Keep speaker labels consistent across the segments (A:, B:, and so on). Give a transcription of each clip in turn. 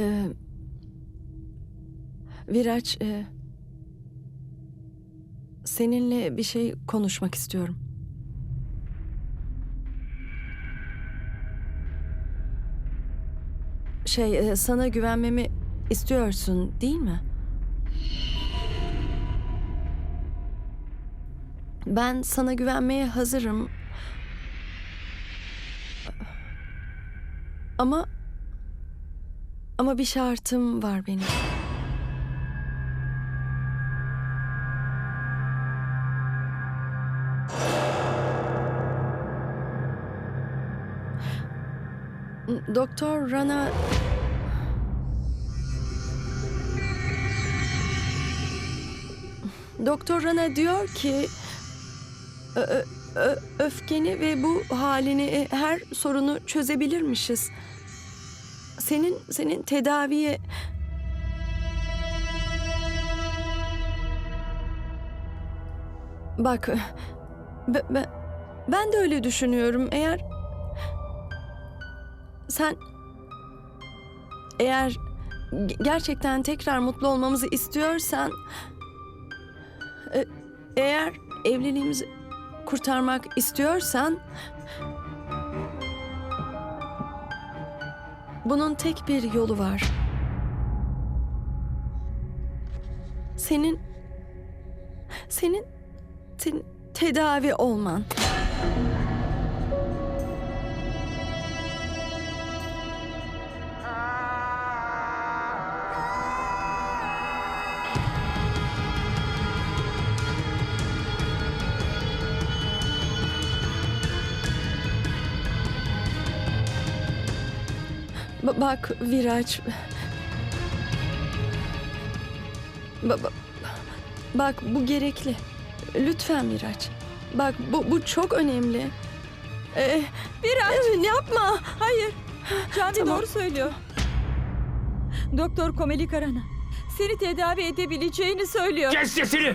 A: Ee, Viraç, e, seninle bir şey konuşmak istiyorum. Şey, e, sana güvenmemi istiyorsun, değil mi? Ben sana güvenmeye hazırım. Ama ama bir şartım var benim. Doktor Rana Doktor Rana diyor ki öfkeni ve bu halini e, her sorunu çözebilirmişiz. Senin senin tedaviye Bak be- be- ben de öyle düşünüyorum. Eğer sen eğer ge- gerçekten tekrar mutlu olmamızı istiyorsan e- eğer evliliğimizi kurtarmak istiyorsan bunun tek bir yolu var. Senin senin senin tedavi olman. Ba- bak Viraç. Ba- bak bu gerekli. Lütfen Viraç. Bak bu, bu çok önemli. Ee,
B: Viraç!
A: yapma.
B: Hayır. Canvi
A: Tamam.
B: doğru söylüyor. Doktor Komeli Karana seni tedavi edebileceğini söylüyor.
C: Kes sesini!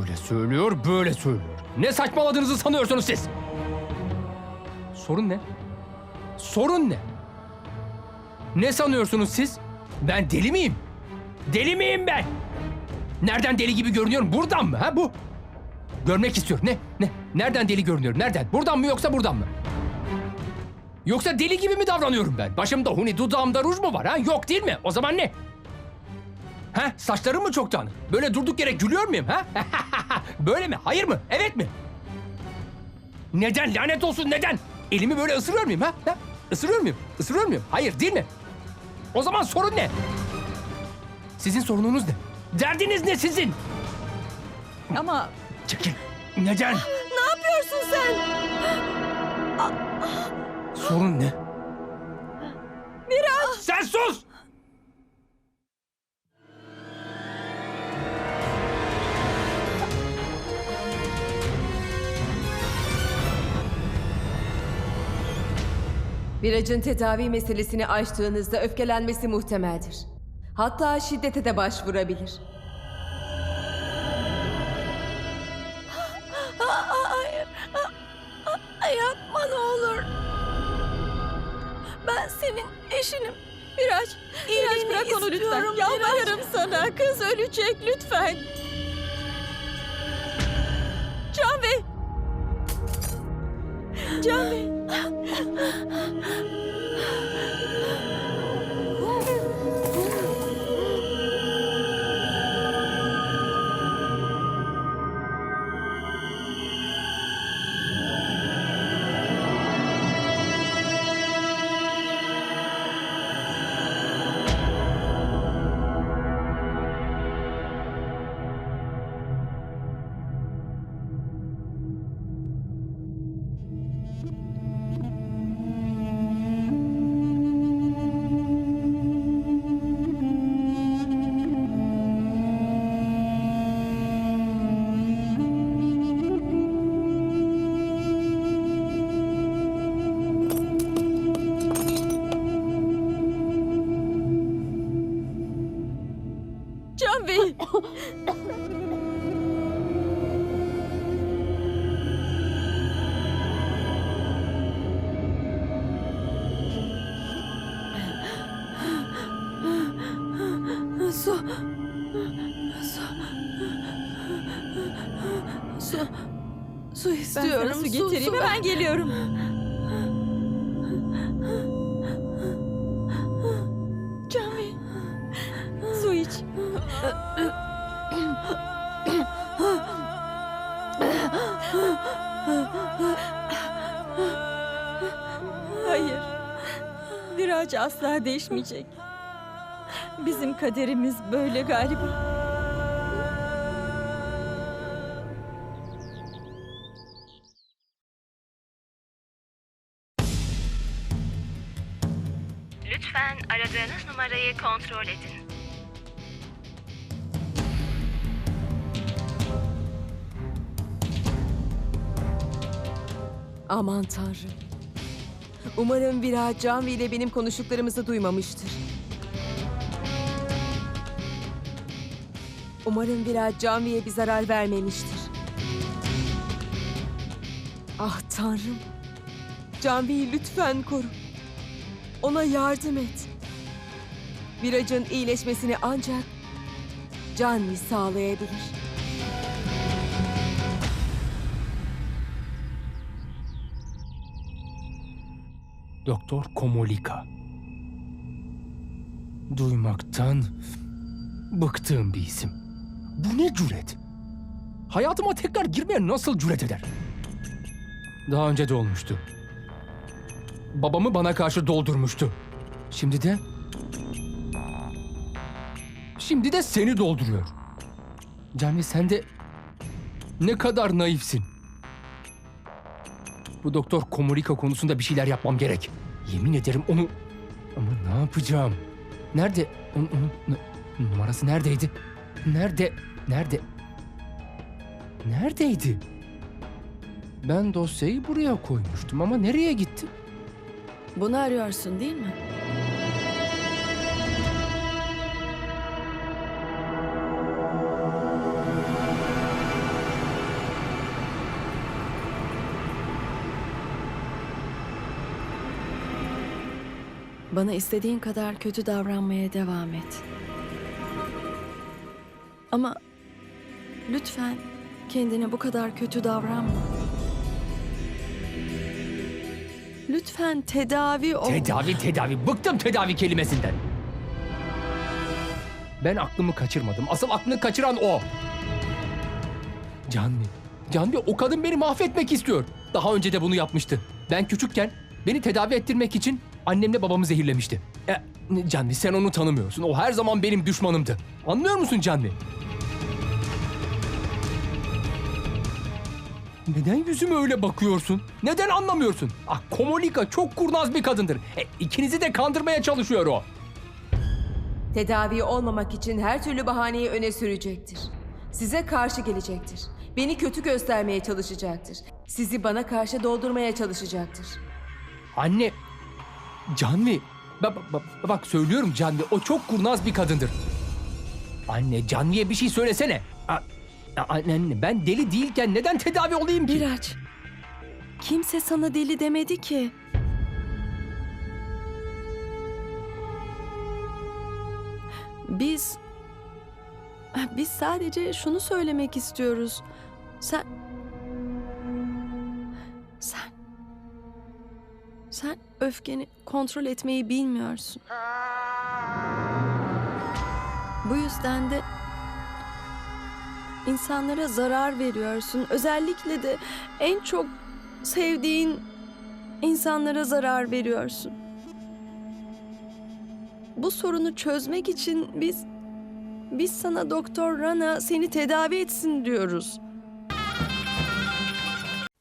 C: Öyle söylüyor, böyle söylüyor. Ne saçmaladığınızı sanıyorsunuz siz? Sorun ne? Sorun ne? Ne sanıyorsunuz siz? Ben deli miyim? Deli miyim ben? Nereden deli gibi görünüyorum? Buradan mı? Ha bu? Görmek istiyor. Ne? Ne? Nereden deli görünüyorum? Nereden? Buradan mı yoksa buradan mı? Yoksa deli gibi mi davranıyorum ben? Başımda huni, dudağımda ruj mu var ha? Yok değil mi? O zaman ne? Ha? Saçlarım mı çok dağınık? Böyle durduk yere gülüyor muyum ha? Böyle mi? Hayır mı? Evet mi? Neden? Lanet olsun neden? Elimi böyle ısırıyor muyum ha? ha? Isırıyor muyum? Isırıyor muyum? Hayır değil mi? O zaman sorun ne? Sizin sorununuz ne? Derdiniz ne sizin?
B: Ama
C: Çekil. Neden?
B: ne yapıyorsun sen?
C: Sorun ne? Sen sus!
D: Viracın tedavi meselesini açtığınızda öfkelenmesi muhtemeldir. Hatta şiddete de başvurabilir.
A: Hayır. Yapma ne olur. Ben senin eşinim.
B: Viraç
A: İyiliğini
B: bırak onu lütfen.
A: istiyorum,
B: Yalvarırım sana. Kız ölecek lütfen. Bey. Su.
A: Su. Su.
B: Su
A: istiyorum.
B: Ben sana su getireyim hemen geliyorum. Hayır. Viraç asla değişmeyecek. Bizim kaderimiz böyle galiba.
E: Lütfen aradığınız numarayı kontrol edin.
D: Aman tanrım. Umarım Vira Canvi ile benim konuştuklarımızı duymamıştır. Umarım Vira Canvi'ye bir zarar vermemiştir. Ah tanrım. Canvi'yi lütfen koru. Ona yardım et. Virac'ın iyileşmesini ancak Canvi sağlayabilir.
C: Doktor Komolika. Duymaktan bıktığım bir isim. Bu ne cüret? Hayatıma tekrar girmeye nasıl cüret eder? Daha önce de olmuştu. Babamı bana karşı doldurmuştu. Şimdi de... Şimdi de seni dolduruyor. Cami sen de ne kadar naifsin. Bu doktor Komorika konusunda bir şeyler yapmam gerek. Yemin ederim onu... Ama ne yapacağım? Nerede? Onun, onun numarası neredeydi? Nerede? Nerede? Neredeydi? Ben dosyayı buraya koymuştum ama nereye gitti?
A: Bunu arıyorsun değil mi? Bana istediğin kadar kötü davranmaya devam et. Ama lütfen kendine bu kadar kötü davranma. Lütfen tedavi ol.
C: Tedavi tedavi. Bıktım tedavi kelimesinden. Ben aklımı kaçırmadım. Asıl aklını kaçıran o. Canvi. Canvi o kadın beni mahvetmek istiyor. Daha önce de bunu yapmıştı. Ben küçükken beni tedavi ettirmek için annemle babamı zehirlemişti. E, Canvi sen onu tanımıyorsun. O her zaman benim düşmanımdı. Anlıyor musun Canvi? Neden yüzüme öyle bakıyorsun? Neden anlamıyorsun? Ah Komolika çok kurnaz bir kadındır. E, ikinizi de kandırmaya çalışıyor o.
D: Tedavi olmamak için her türlü bahaneyi öne sürecektir. Size karşı gelecektir. Beni kötü göstermeye çalışacaktır. Sizi bana karşı doldurmaya çalışacaktır.
C: Anne, Canvi. Bak, bak, bak söylüyorum Canvi o çok kurnaz bir kadındır. Anne Canvi'ye bir şey söylesene. A, anne ben deli değilken neden tedavi olayım ki?
A: Miraç, kimse sana deli demedi ki. Biz biz sadece şunu söylemek istiyoruz. Sen sen öfkeni kontrol etmeyi bilmiyorsun. Bu yüzden de insanlara zarar veriyorsun. Özellikle de en çok sevdiğin insanlara zarar veriyorsun. Bu sorunu çözmek için biz biz sana Doktor Rana seni tedavi etsin diyoruz.